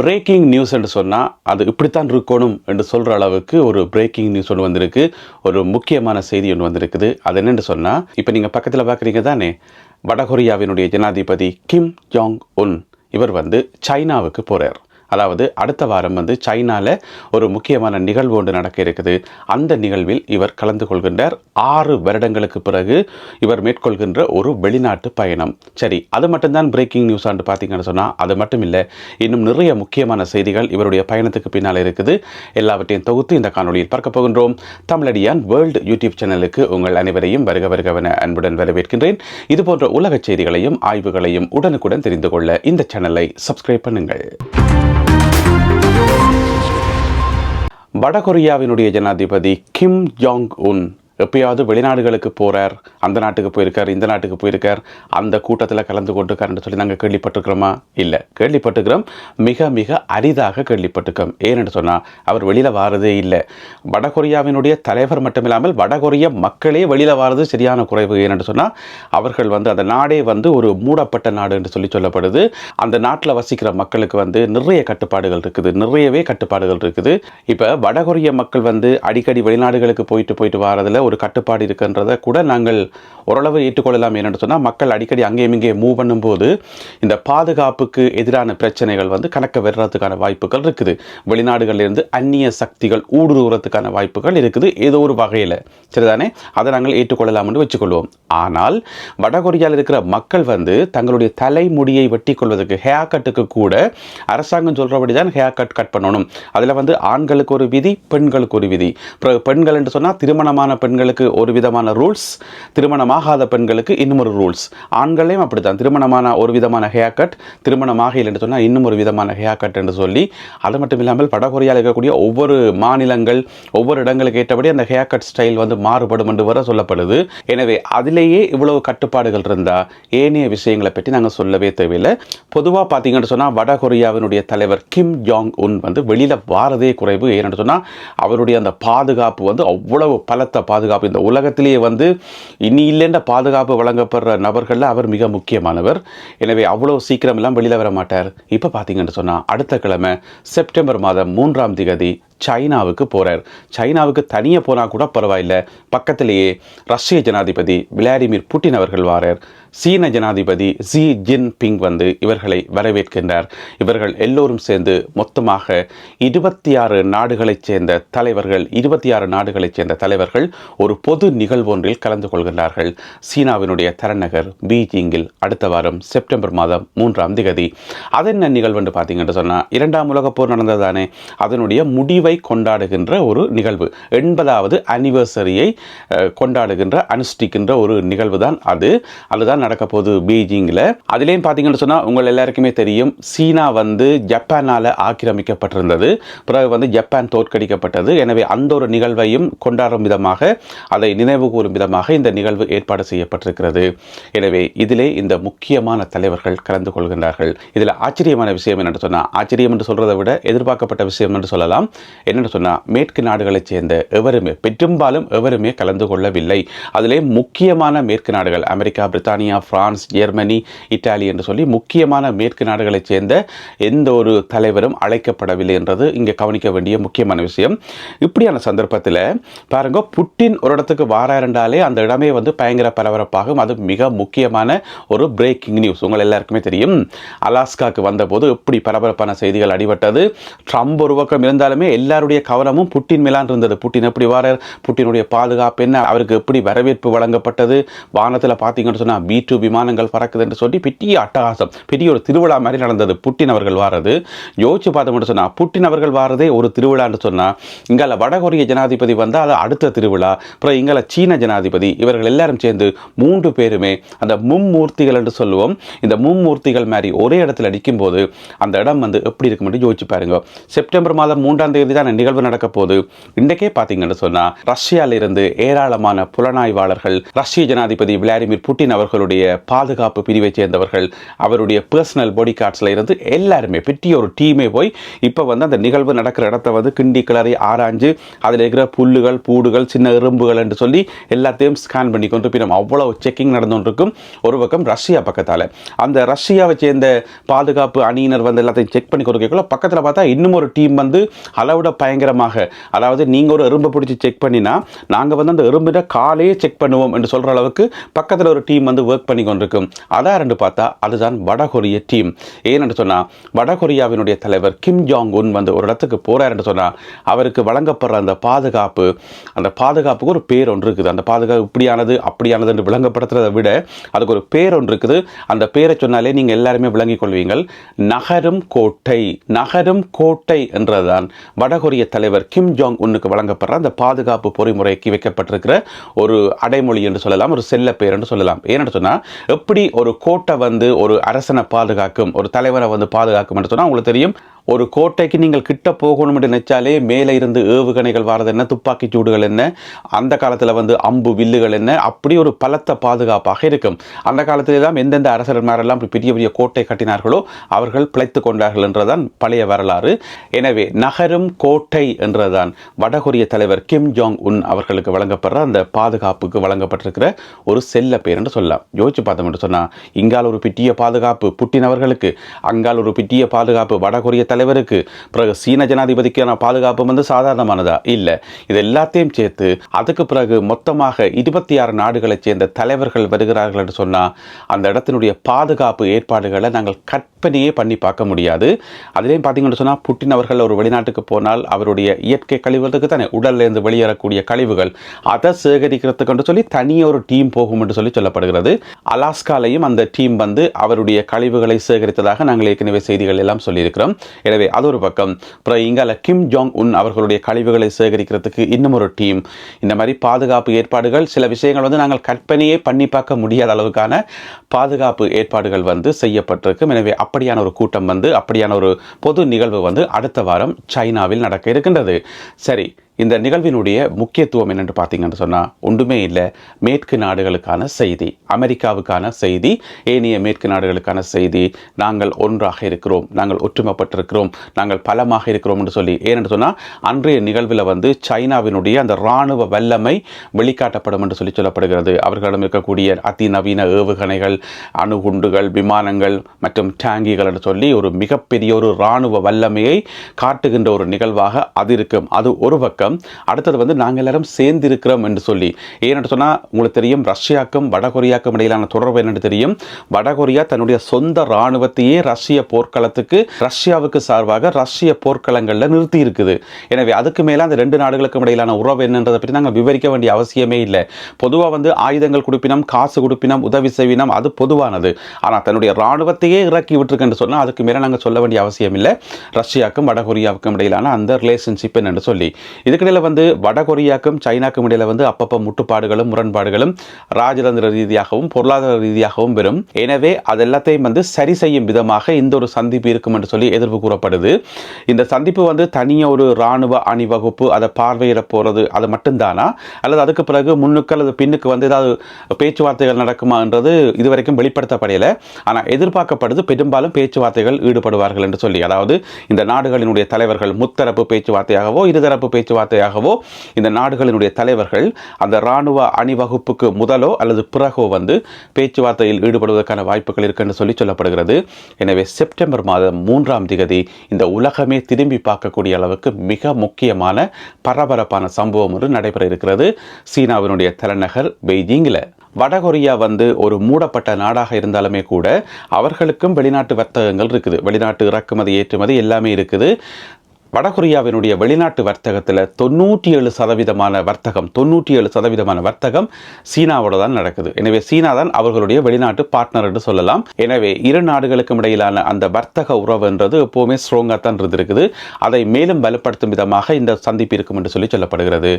Breaking news என்று சொன்னால் அது இப்படித்தான் இருக்கணும் என்று சொல்கிற அளவுக்கு ஒரு பிரேக்கிங் நியூஸ் ஒன்று வந்திருக்கு. ஒரு முக்கியமான செய்தி ஒன்று வந்திருக்குது. அது என்னென்னு சொன்னால் இப்போ நீங்கள் பக்கத்தில் பார்க்குறீங்க தானே வடகொரியாவினுடைய ஜனாதிபதி கிம் ஜாங் உன் இவர் வந்து சைனாவுக்கு போகிறார் அதாவது அடுத்த வாரம் வந்து சைனாவில் ஒரு முக்கியமான நிகழ்வு ஒன்று நடக்க இருக்குது. அந்த நிகழ்வில் இவர் கலந்து கொள்கின்றார். ஆறு வருடங்களுக்கு பிறகு இவர் மேற்கொள்கின்ற ஒரு வெளிநாட்டு பயணம். சரி அது மட்டும்தான் பிரேக்கிங் நியூஸ் ஆண்டு பார்த்தீங்கன்னு சொன்னால் அது மட்டும் இல்லை. இன்னும் நிறைய முக்கியமான செய்திகள் இவருடைய பயணத்துக்கு பின்னால் இருக்குது. எல்லாவற்றையும் தொகுத்து இந்த காணொலியில் பார்க்க போகின்றோம். தமிழடியான் வேர்ல்டு யூடியூப் சேனலுக்கு உங்கள் அனைவரையும் வருக வருகவன அன்புடன் வரவேற்கின்றேன். இது போன்ற உலக செய்திகளையும் ஆய்வுகளையும் உடனுக்குடன் தெரிந்து கொள்ள இந்த சேனலை சப்ஸ்கிரைப் பண்ணுங்கள். வடகொரியாவினுடைய ஜனாதிபதி கிம் ஜாங் உன். எப்பயாவது வெளிநாடுகளுக்கு போகிறார் அந்த நாட்டுக்கு போயிருக்கார் இந்த நாட்டுக்கு போயிருக்கார் அந்த கூட்டத்தில் கலந்து கொண்டிருக்காருன்னு சொல்லி நாங்கள் கேள்விப்பட்டிருக்கிறோமா? இல்லை. கேள்விப்பட்டுக்கிறோம் மிக மிக அரிதாக கேள்விப்பட்டிருக்கோம். ஏன்னு சொன்னால் அவர் வெளியில் வாரதே இல்லை. வடகொரியாவினுடைய தலைவர் மட்டும் இல்லாமல் வடகொரிய மக்களே வெளியில் வாரது சரியான குறைவு. ஏன்னு சொன்னால் அவர்கள் வந்து அந்த நாடே வந்து ஒரு மூடப்பட்ட நாடு என்று சொல்லி சொல்லப்படுது. அந்த நாட்டில் வசிக்கிற மக்களுக்கு வந்து நிறைய கட்டுப்பாடுகள் இருக்குது. நிறையவே கட்டுப்பாடுகள் இருக்குது. இப்போ வடகொரிய மக்கள் வந்து அடிக்கடி வெளிநாடுகளுக்கு போயிட்டு போயிட்டு வாரதில் ஒரு கட்டுப்பாடு இருக்குன்றதை கூட நாங்கள் ஓரளவு ஏற்றுக்கொள்ளலாம் என்னென்னு சொன்னால் மக்கள் அடிக்கடி அங்கேயும் இங்கே மூவ் பண்ணும்போது இந்த பாதுகாப்புக்கு எதிரான பிரச்சனைகள் வந்து கணக்க வர்றதுக்கான வாய்ப்புகள் இருக்குது. வெளிநாடுகளிலிருந்து அந்நிய சக்திகள் ஊடுருவறதுக்கான வாய்ப்புகள் இருக்குது. ஏதோ ஒரு வகையில். சரிதானே? அதை நாங்கள் ஏற்றுக்கொள்ளலாம்னு வச்சுக்கொள்வோம். ஆனால் வடகொரியாவில் இருக்கிற மக்கள் வந்து தங்களுடைய தலைமுடியை வெட்டி கொள்வதற்கு ஹேர் கட்டுக்கு கூட அரசாங்கம் சொல்கிறபடி தான் ஹேர் கட் கட் பண்ணணும். அதில் வந்து ஆண்களுக்கு ஒரு விதி பெண்களுக்கு ஒரு விதி. பெண்கள் என்று சொன்னால் திருமணமான பெண் பெண்களுக்கு ஒரு விதமான ரூல்ஸ் திருமணமாகாத பெண்களுக்கு இன்னும் ஒரு ரூல்ஸ். ஆண்களையும் அப்படித்தான். திருமணமான ஒரு விதமான ஹேர் கட் திருமணமாக இல்லை என்று சொன்னால் இன்னும் ஒரு விதமான ஹேர் கட் என்று சொல்லி அது மட்டும் இல்லாமல் வடகொரியாவில் இருக்கக்கூடிய ஒவ்வொரு மாநிலங்கள் ஒவ்வொரு இடங்களுக்கு ஏற்றபடி அந்த ஹேர் கட் ஸ்டைல் வந்து மாறுபடும் என்று வர சொல்லப்படுது. எனவே அதிலேயே இவ்வளவு கட்டுப்பாடுகள் இருந்தால் ஏனைய விஷயங்களை பற்றி நாங்கள் சொல்லவே தேவையில்லை. பொதுவாக பார்த்தீங்கன்னு சொன்னால் வடகொரியாவினுடைய தலைவர் கிம் ஜாங் உன் வந்து வெளியில் வாரதே குறைவு. ஏன்னு சொன்னால் அவருடைய அந்த பாதுகாப்பு வந்து அவ்வளவு பலத்த பாதுகாப்பு இந்த உலகத்திலேயே வந்து இனி இல்லைன்ற பாதுகாப்பு வழங்கப்படுற நபர்களில் அவர் மிக முக்கியமானவர். எனவே அவ்வளோ சீக்கிரம் எல்லாம் வெளியில் வர மாட்டார். இப்போ பார்த்தீங்கன்னு சொன்னால் அடுத்த கிழமை செப்டம்பர் மாதம் மூன்றாம் திகதி சைனாவுக்கு போகிறார் சைனாவுக்கு தனியாக போனால் கூட பரவாயில்லை. பக்கத்திலேயே ரஷ்ய ஜனாதிபதி விளாடிமிர் புட்டின் அவர்கள் வாரார். சீன ஜனாதிபதி ஜி ஜின் பிங் வந்து இவர்களை வரவேற்கின்றார். இவர்கள் எல்லோரும் சேர்ந்து மொத்தமாக இருபத்தி ஆறு நாடுகளைச் சேர்ந்த தலைவர்கள் இருபத்தி ஆறு நாடுகளைச் சேர்ந்த தலைவர்கள் ஒரு பொது நிகழ்வொன்றில் கலந்து கொள்கின்றார்கள். சீனாவினுடைய தலைநகர் பீஜிங்கில் அடுத்த வாரம் செப்டம்பர் மாதம் மூன்றாம் திகதி. அது என்ன நிகழ்வு என்று பார்த்தீங்கன்னு சொன்னால் இரண்டாம் உலகப் போர் நடந்ததானே அதனுடைய முடிவை கொண்டாடுகின்ற ஒரு நிகழ்வு. எண்பதாவது அனிவர்சரியை கொண்டாடுகின்ற அனுஷ்டிக்கின்ற ஒரு நிகழ்வு தான் அது. அதுதான் நடக்க போகுது பீஜிங்கில். அதுலேயும் பார்த்தீங்கன்னு சொன்னால் உங்கள் எல்லாருக்குமே தெரியும் சீனா வந்து ஜப்பானால் ஆக்கிரமிக்கப்பட்டிருந்தது. பிறகு வந்து ஜப்பான் தோற்கடிக்கப்பட்டது. எனவே அந்த ஒரு நிகழ்வையும் கொண்டாடும் விதமாக அதை நினைவு கூறும் விதமாக இந்த நிகழ்வு ஏற்பாடு செய்யப்பட்டிருக்கிறது. எனவே இதிலே இந்த முக்கியமான தலைவர்கள் கலந்து கொள்கின்றார்கள். இதில் ஆச்சரியமான விஷயம் என்னென்னு சொன்னால் ஆச்சரியம் என்று சொல்கிறத விட எதிர்பார்க்கப்பட்ட விஷயம் என்று சொல்லலாம். என்னென்னு சொன்னால் மேற்கு நாடுகளைச் சேர்ந்த எவருமே பெரும்பாலும் எவருமே கலந்து கொள்ளவில்லை. அதிலே முக்கியமான மேற்கு நாடுகள் America Britain France Germany Italy என்று சொல்லி முக்கியமான மேற்கு நாடுகளைச் சேர்ந்த எந்த ஒரு தலைவரும் அழைக்கப்படவில்லை என்றது இங்கே கவனிக்க வேண்டிய முக்கியமான விஷயம். இப்படியான சந்தர்ப்பத்தில் பாருங்க புட்டின் ஒரு இடத்துக்கு வாராருண்டாலே அந்த இடமே வந்து பயங்கர பரபரப்பாகும். அது மிக முக்கியமான ஒரு பிரேக்கிங் நியூஸ் உங்கள் எல்லாருக்குமே தெரியும். அலாஸ்காக்கு வந்தபோது எப்படி பரபரப்பான செய்திகள் அடிபட்டது? ட்ரம்ப் ஒரு பக்கம் இருந்தாலுமே எல்லாருடைய கவனமும் புட்டின் மேலான் இருந்தது. புட்டின் எப்படி வாரார்? புட்டினுடைய பாதுகாப்பு என்ன? அவருக்கு எப்படி வரவேற்பு வழங்கப்பட்டது? வானத்தில் பார்த்தீங்கன்னு சொன்னால் பி டூ விமானங்கள் பறக்குது என்று சொல்லி பெரிய அட்டகாசம் பெரிய ஒரு திருவிழா மாதிரி நடந்தது. புட்டின் அவர்கள் வாரது. யோசிச்சு பார்த்தோம்னு சொன்னால் புட்டின் அவர்கள் வாரதே ஒரு திருவிழான்னு சொன்னால் இங்கால வடகொரிய ஜனாதிபதி வந்தால் அது அடுத்த திருவிழா. அப்புறம் இங்கே சீன ஜனாதிபதி இவர்கள் எல்லாரும் சேர்ந்து மூன்று பேருமே அந்த மும்மூர்த்திகள் என்று சொல்லுவோம். இந்த மும்மூர்த்திகள் மாதிரி ஒரே இடத்துல அடிக்கும் போது அந்த இடம் வந்து எப்படி இருக்கும் என்று யோசிச்சு பாருங்க. செப்டம்பர் மாதம் மூன்றாம் தேதி தான் நிகழ்வு நடக்க போது இன்றைக்கே பார்த்தீங்கன்னு சொன்னா ரஷ்யாவில் இருந்து ஏராளமான புலனாய்வாளர்கள் ரஷ்ய ஜனாதிபதி விளாடிமிர் புட்டின் அவர்களுடைய பாதுகாப்பு பிரிவை சேர்ந்தவர்கள் அவருடைய பர்சனல் பாடி கார்ட்ஸில் இருந்து எல்லாருமே பெரிய ஒரு டீமே போய் இப்போ வந்து அந்த நிகழ்வு நடக்கிற இடத்த வந்து கிண்டி கிளறி ஆராய்ஞ்சு அதில் இருக்கிற புல்லுகள் பூடுகள் சின்ன எறும்புகள் என்று சொல்லி எல்லாத்தையும் ஸ்கேன் பண்ணி கொண்டு போய் அவ்வளவு செக்கிங் நடந்து கொண்டிருக்கும் ஒரு பக்கம் ரஷ்யா பக்கத்தால். அந்த ரஷ்யாவை சேர்ந்த பாதுகாப்பு அணியினர் வந்து எல்லாத்தையும் செக் பண்ணி கொடுக்கக்குள்ள பக்கத்தில் பார்த்தா இன்னும் ஒரு டீம் வந்து அளவிட பயங்கரமாக அதாவது நீங்கள் ஒரு எறும்பை பிடிச்சி செக் பண்ணினா நாங்கள் வந்து அந்த எறும்பிட காலையே செக் பண்ணுவோம் என்று சொல்கிற அளவுக்கு பக்கத்தில் ஒரு டீம் வந்து ஒர்க் பண்ணி கொண்டிருக்கும். அதான் ரெண்டு பார்த்தா அதுதான் வடகொரிய டீம் ஏன்னு சொன்னால் வடகொரியாவினுடைய தலைவர் கிம் ஜாங் உன் வந்து ஒரு இடத்துக்கு போகிறாருன்னு சொன்னால் அவருக்கு வழங்கப்படுற அந்த பாதுகாப்பு அந்த பாதுகாப்பு பாதுகாப்புக்கு ஒரு பேர் ஒன்று இருக்குது. அந்த பாதுகாப்பு இப்படியானது அப்படியானது என்று விளங்கப்படுத்துறதை விட அதுக்கு ஒரு பேர் ஒன்று இருக்குது. அந்த பேரை சொன்னாலே நீங்கள் எல்லாருமே விளங்கிக் கொள்வீங்கள். நகரும் கோட்டை நகரும் கோட்டை என்றதுதான் வடகொரிய தலைவர் கிம் ஜாங் உன்னுக்கு வழங்கப்படுற அந்த பாதுகாப்பு பொறிமுறைக்கு வைக்கப்பட்டிருக்கிற ஒரு அடைமொழி என்று சொல்லலாம் ஒரு செல்ல பேர் என்று சொல்லலாம். ஏன்னு சொன்னால் எப்படி ஒரு கோட்டை வந்து ஒரு அரசனை பாதுகாக்கும் ஒரு தலைவரை வந்து பாதுகாக்கும் என்று சொன்னால் உங்களுக்கு தெரியும் ஒரு கோட்டைக்கு நீங்கள் கிட்ட போகணும் என்று நினைச்சாலே மேலே இருந்து ஏவுகணைகள் வாரது என்ன துப்பாக்கி சூடுகள் என்ன அந்த காலத்தில் வந்து அம்பு வில்லுகள் என்ன அப்படி ஒரு பலத்த பாதுகாப்பாக இருக்கும். அந்த காலத்திலே தான் எந்தெந்த அரசர்மாரெல்லாம் இப்படி பெரிய பெரிய கோட்டை கட்டினார்களோ அவர்கள் பிழைத்து கொண்டார்கள் என்றுதான் பழைய வரலாறு. எனவே நகரும் கோட்டை என்றுதான் வடகொரிய தலைவர் கிம் ஜாங் உன் அவர்களுக்கு வழங்கப்படுற அந்த பாதுகாப்புக்கு வழங்கப்பட்டிருக்கிற ஒரு செல்ல பேர் என்று சொல்லலாம். யோசிச்சு பார்த்தோம் என்று சொன்னால் இங்கால் ஒரு பிட்டிய பாதுகாப்பு புட்டின் அவர்களுக்கு அங்கால் ஒரு பிட்டிய பாதுகாப்பு வடகொரிய தலைவருக்கு பிறகு சீன ஜனாதிபதிக்கான பாதுகாப்பு வந்து சாதாரணமானதா? இல்லை. இது எல்லாத்தையும் சேர்த்து அதுக்கு பிறகு மொத்தமாக இருபத்தி ஆறு நாடுகளைச் சேர்ந்த தலைவர்கள் வருகிறார்கள் என்று சொன்னால் அந்த இடத்தினுடைய பாதுகாப்பு ஏற்பாடுகளை நாங்கள் கற்பனையே பண்ணி பார்க்க முடியாது. அதுலேயும் பார்த்தீங்கன்னு சொன்னால் புட்டின் அவர்கள் ஒரு வெளிநாட்டுக்கு போனால் அவருடைய இயற்கை கழிவுகளுக்கு தானே உடல்லேருந்து வெளியேறக்கூடிய கழிவுகள் அதை சேகரிக்கிறதுக்கு சொல்லி தனியாக ஒரு டீம் போகும் என்று சொல்லி சொல்லப்படுகிறது. அலாஸ்காலையும் அந்த டீம் வந்து அவருடைய கழிவுகளை சேகரித்ததாக நாங்கள் ஏற்கனவே செய்திகள் எல்லாம் சொல்லியிருக்கிறோம். எனவே அது ஒரு பக்கம். அப்புறம் இங்கால கிம் ஜாங் உன் அவர்களுடைய கழிவுகளை சேகரிக்கிறதுக்கு இன்னும் ஒரு டீம் இந்த மாதிரி பாதுகாப்பு ஏற்பாடுகள் சில விஷயங்கள் வந்து நாங்கள் கற்பனையே பண்ணி பார்க்க முடியாத அளவுக்கான பாதுகாப்பு ஏற்பாடுகள் வந்து செய்யப்பட்டிருக்கும். எனவே அப்படியான ஒரு கூட்டம் வந்து அப்படியான ஒரு பொது நிகழ்வு வந்து அடுத்த வாரம் சைனாவில் நடக்க இருக்கின்றது. சரி இந்த நிகழ்வினுடைய முக்கியத்துவம் என்னென்று பார்த்தீங்கன்னு சொன்னால் ஒன்றுமே இல்லை. மேற்கு நாடுகளுக்கான செய்தி அமெரிக்காவுக்கான செய்தி ஏனைய மேற்கு நாடுகளுக்கான செய்தி. நாங்கள் ஒன்றாக இருக்கிறோம் நாங்கள் ஒற்றுமைப்பட்டிருக்கிறோம் நாங்கள் பலமாக இருக்கிறோம் என்று சொல்லி. ஏனென்று சொன்னால் அன்றைய நிகழ்வில் வந்து சைனாவினுடைய அந்த இராணுவ வல்லமை வெளிக்காட்டப்படும் என்று சொல்லி சொல்லப்படுகிறது. அவர்களிடம் இருக்கக்கூடிய அதிநவீன ஏவுகணைகள் அணுகுண்டுகள் விமானங்கள் மற்றும் டேங்கிகள் என்று சொல்லி ஒரு மிகப்பெரிய ஒரு இராணுவ வல்லமையை காட்டுகின்ற ஒரு நிகழ்வாக அது இருக்கும். அது ஒரு பக்கம் அடுத்தது வந்து நாங்கள் எல்லாரும் சேர்ந்து இருக்கிறோம் என்று சொல்லி. ஏன்னு சொன்னால் உங்களுக்கு தெரியும் ரஷ்யாக்கும் வடகொரியாக்கும் இடையிலான தொடர்பு என்னென்னு தெரியும்? வடகொரியா தன்னுடைய சொந்த இராணுவத்தையே ரஷ்ய போர்க்களத்துக்கு ரஷ்யாவுக்கு சார்பாக ரஷ்ய போர்க்களங்களில் நிறுத்தி இருக்குது எனவே அதுக்கு மேலே அந்த ரெண்டு நாடுகளுக்கும் இடையிலான உறவு என்னன்றதை பற்றி நாங்கள் விவரிக்க வேண்டிய அவசியமே இல்லை. பொதுவாக வந்து ஆயுதங்கள் கொடுப்பினம் காசு கொடுப்பினம் உதவி செய்வினம் அது பொதுவானது. ஆனால் தன்னுடைய இராணுவத்தையே இறக்கி விட்டுருக்குன்னு சொன்னால் அதுக்கு மேலே நாங்கள் சொல்ல வேண்டிய அவசியம் இல்லை. ரஷ்யாவுக்கும் வடகொரியாவுக்கும் இடையிலான அந்த ரிலேஷன்ஷிப் என்று சொல்லி. இதுக்கிடையில் வந்து வடகொரியாக்கும் சைனாக்கும் இடையில வந்து அப்பப்போ முட்டுப்பாடுகளும் முரண்பாடுகளும் ராஜதந்திர ரீதியாகவும் பொருளாதார ரீதியாகவும் வரும். எனவே அது எல்லாத்தையும் வந்து சரி செய்யும் விதமாக இந்த ஒரு சந்திப்பு இருக்கும் என்று சொல்லி எதிர்ப்பு கூறப்படுது. இந்த சந்திப்பு வந்து தனியாக ஒரு இராணுவ அணிவகுப்பு அதை பார்வையிட போகிறது அது மட்டும்தானா? அல்லது அதுக்கு பிறகு முன்னுக்கு அல்லது பின்னுக்கு வந்து ஏதாவது பேச்சுவார்த்தைகள் நடக்குமான்றது இதுவரைக்கும் வெளிப்படுத்தப்படையலை ஆனால் எதிர்பார்க்கப்படுது பெரும்பாலும் பேச்சுவார்த்தைகள் ஈடுபடுவார்கள் என்று சொல்லி. அதாவது இந்த நாடுகளினுடைய தலைவர்கள் முத்தரப்பு பேச்சுவார்த்தையாகவோ இருதரப்பு பேச்சுவார்த்தையாகவோ இந்த நாடுகளினுடைய தலைவர்கள் அந்த இராணுவ அணிவகுப்புக்கு முதலோ அல்லது பிறகோ வந்து பேச்சுவார்த்தையில் ஈடுபடுவதற்கான வாய்ப்புகள் இருக்குன்னு சொல்லி சொல்லப்படுகிறது. எனவே செப்டம்பர் மாதம் மூன்றாம் திகதி இந்த உலகமே திரும்பி பார்க்கக்கூடிய அளவுக்கு மிக முக்கியமான பரபரப்பான சம்பவம் ஒன்று நடைபெற இருக்கிறது. சீனாவினுடைய தலைநகர் பெய்ஜிங்கில். வடகொரியா வந்து ஒரு மூடப்பட்ட நாடாக இருந்தாலுமே கூட அவர்களுக்கும் வெளிநாட்டு வர்த்தகங்கள் இருக்குது. வெளிநாட்டு இறக்குமதி ஏற்றுமதி எல்லாமே இருக்குது. வடகொரியாவினுடைய வெளிநாட்டு வர்த்தகத்தில் தொண்ணூற்றி ஏழு சதவீதமான வர்த்தகம் தொண்ணூற்றி ஏழு சதவீதமான வர்த்தகம் சீனாவோட தான் நடக்குது. எனவே சீனா தான் அவர்களுடைய வெளிநாட்டு பார்ட்னர் என்று சொல்லலாம். எனவே இரு நாடுகளுக்கும் இடையிலான அந்த வர்த்தக உறவுன்றது எப்போவுமே ஸ்ட்ராங்காக தான் இருந்திருக்குது. அதை மேலும் வலுப்படுத்தும் விதமாக இந்த சந்திப்பு இருக்கும் என்று சொல்லி சொல்லப்படுகிறது.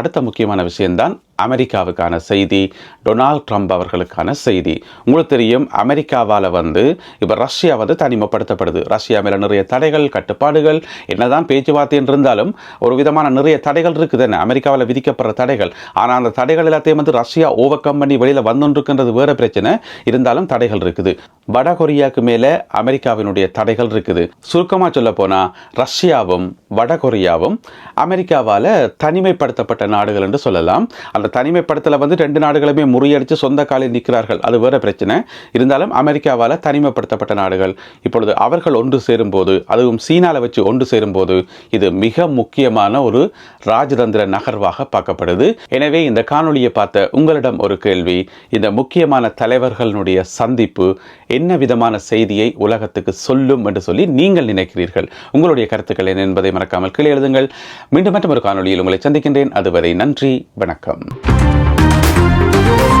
அடுத்த முக்கியமான விஷயம்தான் அமெரிக்காவுக்கான செய்தி டொனால்ட் ட்ரம்ப் அவர்களுக்கான செய்தி. உங்களுக்கு தெரியும் அமெரிக்காவால் வந்து இப்போ ரஷ்யா வந்து தனிமைப்படுத்தப்படுது. ரஷ்யா மேலே நிறைய தடைகள் கட்டுப்பாடுகள் என்னதான் பேச்சுவார்த்தை இருந்தாலும் ஒரு விதமான நிறைய தடைகள் இருக்குது என்ன அமெரிக்காவில் விதிக்கப்படுற தடைகள். ஆனால் அந்த தடைகள் எல்லாத்தையும் வந்து ரஷ்யா ஓவர் கம் பண்ணி வெளியில் வந்துருக்குன்றது வேறு பிரச்சனை. இருந்தாலும் தடைகள் இருக்குது. வட கொரியாவுக்கு மேலே அமெரிக்காவினுடைய தடைகள் இருக்குது. சுருக்கமாக சொல்ல போனால் ரஷ்யாவும் வட கொரியாவும் அமெரிக்காவால் தனிமைப்படுத்தப்பட்ட நாடுகள் என்று சொல்லலாம். அந்த தனிமைப்படுத்தலை வந்து ரெண்டு நாடுகளுமே முறியடித்து சொந்த காலில் நிற்கிறார்கள். அது வேறு பிரச்சனை. இருந்தாலும் அமெரிக்காவால் தனிமைப்படுத்தப்பட்ட நாடுகள். இப்பொழுது அவர்கள் ஒன்று சேரும்போது அதுவும் சீனாவில் வச்சு ஒன்று சேரும்போது இது மிக முக்கியமான ஒரு ராஜதந்திர நகர்வாக பார்க்கப்படுது. எனவே இந்த காணொலியை பார்த்த உங்களிடம் ஒரு கேள்வி. இந்த முக்கியமான தலைவர்களுடைய சந்திப்பு என்ன விதமான செய்தியை உலகத்துக்கு சொல்லும் என்று சொல்லி நீங்கள் நினைக்கிறீர்கள்? உங்களுடைய கருத்துக்கள் என்ன என்பதை மறக்காமல் கீழே எழுதுங்கள். மீண்டும் மற்றும் ஒரு காணொளியில் உங்களை சந்திக்கின்றேன். அதுவரை நன்றி வணக்கம். Oh, oh, oh,